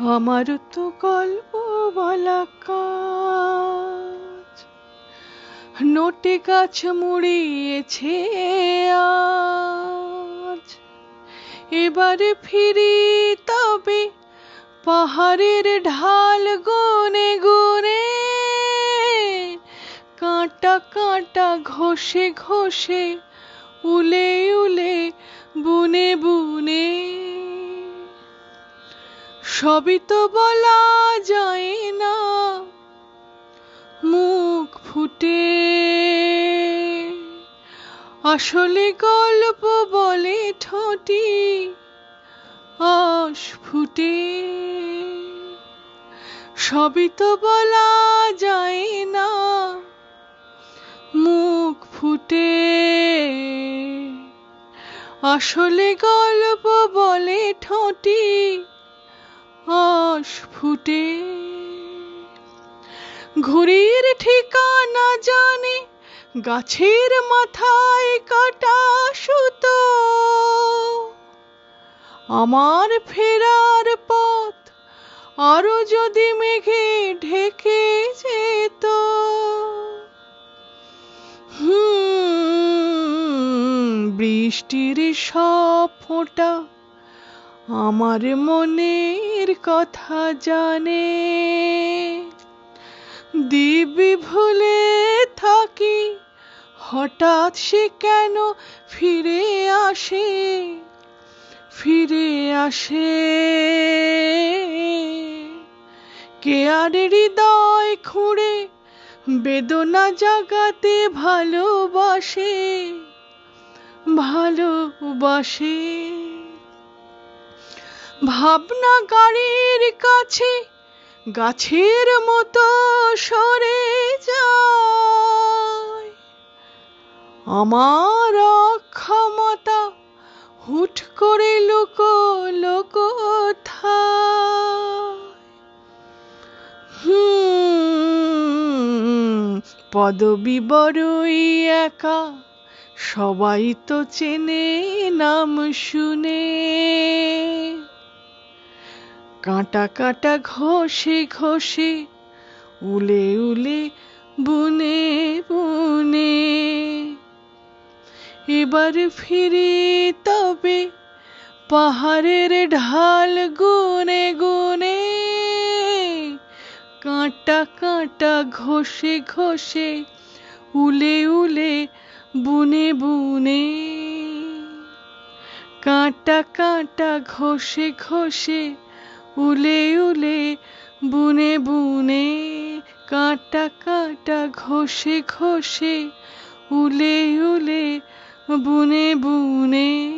আমার তো গল্প বলা কাজ। নোটে গাছ মুড়িয়েছে আজ। এবারে ফিরি তবে পাহাড়ের ঢাল গুনে গুনে। কাঁটা কাঁটা ঘষে ঘষে উলে উলে বুনে বুনে সবই তো বলা যায় না। মুখ ফুটে। আসলে গল্প বলে ঠোঁটি অস্ফুটে সবই তো বলা যায় না, মুখ ফুটে। আসলে গল্প বলে ঠোঁটি অস্ফুটে ঘুড়ির ঠিকানা জানে, গাছের মাথায় কাটা সুতো। আমার ফেরার পথ আরও যদি মেঘে ঢেকে যেত। বৃষ্টির সব ফোঁটা আমার মনের কথা জানে। দিব্যি ভুলে থাকি, হঠাৎ সে কেন ফিরে আসে? ফিরে আসে। কে আর হৃদয় খুঁড়ে বেদনা জাগাতে ভালোবাসে? ভালোবাসে। ভাবনা গাড়ির কাছে গাছের মতো সরে যায়। আমার অক্ষমতা হুট করে লোক লোক পদবি বড়ই একা, সবাই তো চেনে, নাম শুনে। কাঁটা কাঁটা ঘষে ঘষে, উলে উলে, বুনে বুনে। এবার ফিরে তবে পাহাড়ের ঢাল গুনে গুনে, কাঁটা কাঁটা ঘষে ঘষে, উলে উলে, বুনে বুনে। কাঁটা কাঁটা ঘষে ঘষে উলে উলে বুনে বুনে কাঁটা কাঁটা ঘষে ঘষে উলে উলে বুনে বুনে।